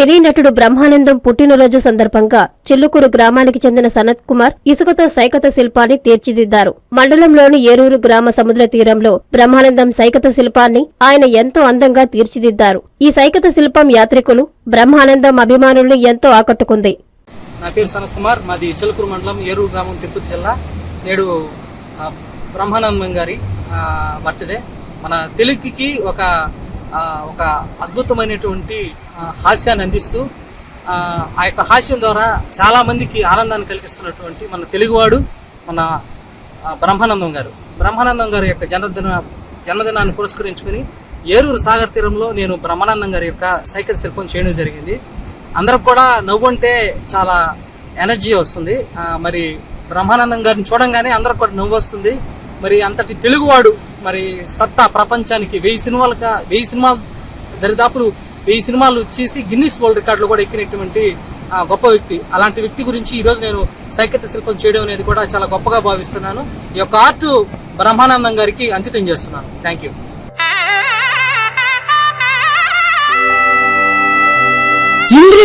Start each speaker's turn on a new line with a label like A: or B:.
A: సినీ నటుడు బ్రహ్మానందం పుట్టినరోజు సందర్భంగా చిల్లుకూరు గ్రామానికి చెందిన సనత్ కుమార్ ఇసుకతో సైకత శిల్పాన్ని తీర్చిదిద్దారు. మండలంలోని ఏరూరు గ్రామ సముద్ర తీరంలో బ్రహ్మానందం సైకత శిల్పాన్ని ఆయన ఎంతో అందంగా తీర్చిదిద్దారు. ఈ సైకత శిల్పం యాత్రికులు బ్రహ్మానందం అభిమానుల్ని ఎంతో ఆకట్టుకుంది.
B: నా పేరు సనత్ కుమార్. మాది చిలకూరు మండలం ఏరూరు గ్రామం తిరుపతి జిల్లా. నేడు బ్రహ్మానందం గారి బర్త్డే. మన తెలుగుకి ఒక ఒక అద్భుతమైనటువంటి హాస్యాన్ని అందిస్తూ ఆ యొక్క హాస్యం ద్వారా చాలామందికి ఆనందాన్ని కలిగిస్తున్నటువంటి మన తెలుగువాడు మన బ్రహ్మానందం గారు. బ్రహ్మానందం గారి యొక్క జన్మదిన జన్మదినాన్ని పురస్కరించుకుని ఏరూరు సాగర్ తీరంలో నేను బ్రహ్మానందం గారి యొక్క సైకిల్ శిల్పం చేయడం జరిగింది. అందరూ కూడా నవ్వు అంటే చాలా ఎనర్జీ వస్తుంది. మరి బ్రహ్మానందం గారిని చూడంగానే అందరూ కూడా నవ్వు వస్తుంది. మరి అంతటి తెలుగువాడు మరి సత్తా ప్రపంచానికి వెయ్యి సినిమాలుగా వెయ్యి సినిమాలు దరిదాపులు వెయ్యి సినిమాలు చేసి గిన్నిస్ వరల్డ్ రికార్డులు కూడా ఎక్కినటువంటి గొప్ప వ్యక్తి. అలాంటి వ్యక్తి గురించి ఈరోజు నేను సైకత శిల్పం చేయడం అనేది కూడా చాలా గొప్పగా భావిస్తున్నాను. ఈ యొక్క ఆర్ట్ బ్రహ్మానందం గారికి అంకితం చేస్తున్నాను. Thank you